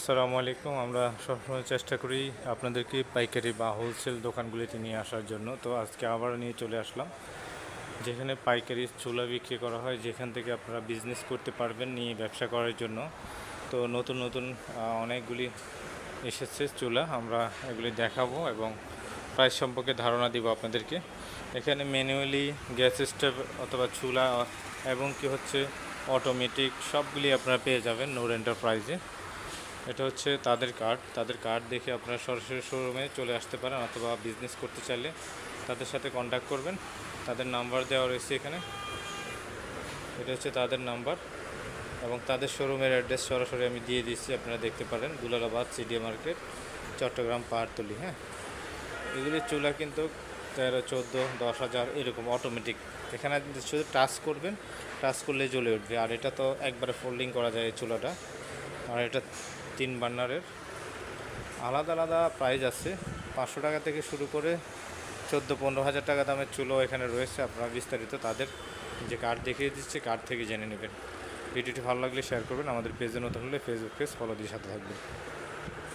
আসসালামু আলাইকুম। আমরা সবসময় চেষ্টা করি আপনাদেরকে পাইকারি বা হোলসেল দোকানগুলিতে নিয়ে আসার জন্য। তো আজকে আবার নিয়ে চলে আসলাম, যেখানে পাইকারি চুলা বিক্রি করা হয়, যেখান থেকে আপনারা বিজনেস করতে পারবেন নিয়ে ব্যবসা করার জন্য। তো নতুন নতুন অনেকগুলি এসেছে চুলা, আমরা এগুলি দেখাবো এবং প্রাইস সম্পর্কে ধারণা দিব আপনাদেরকে। এখানে ম্যানুয়ালি গ্যাস স্টোভ অথবা চুলা এবং কি হচ্ছে অটোমেটিক সবগুলি আপনারা পেয়ে যাবেন নোর এন্টারপ্রাইজে এটা হচ্ছে তাদের কার্ড তাদের কার্ড দেখে আপনারা সরাসরি শোরুমে চলে আসতে পারেন অথবা বিজনেস করতে চাইলে। তাদের সাথে কন্ট্যাক্ট করবেন। তাদের নাম্বার দেওয়া রয়েছে এখানে। এটা হচ্ছে তাদের নাম্বার এবং তাদের শোরুমের অ্যাড্রেস সরাসরি আমি দিয়ে দিচ্ছি আপনারা দেখতে পারেন। দুলালাবাদ সিডিএ মার্কেট চট্টগ্রাম, পাহাড়তলি হ্যাঁ? এগুলির চুলা কিন্তু তেরো, চোদ্দ, দশ হাজার এরকম অটোমেটিক এখানে শুধু টাচ করবেন টাচ করলে জ্বলে উঠবে। আর এটা তো একবারে ফোল্ডিং করা যায় এই চুলাটা। আর এটা তিন বার্নারের আলাদা আলাদা প্রাইস আছে। পাঁচশো টাকা থেকে শুরু করে চোদ্দ পনেরো হাজার টাকা দামের চুলো এখানে রয়েছে। আপনারা বিস্তারিত তাদের যে কার্ড দেখিয়ে দিচ্ছে কার্ড থেকে জেনে নেবেন। ভিডিওটি ভালো লাগলে শেয়ার করবেন। আমাদের পেজে নতুন হলে ফেসবুক পেজ ফলো দিয়ে সাথে থাকবেন।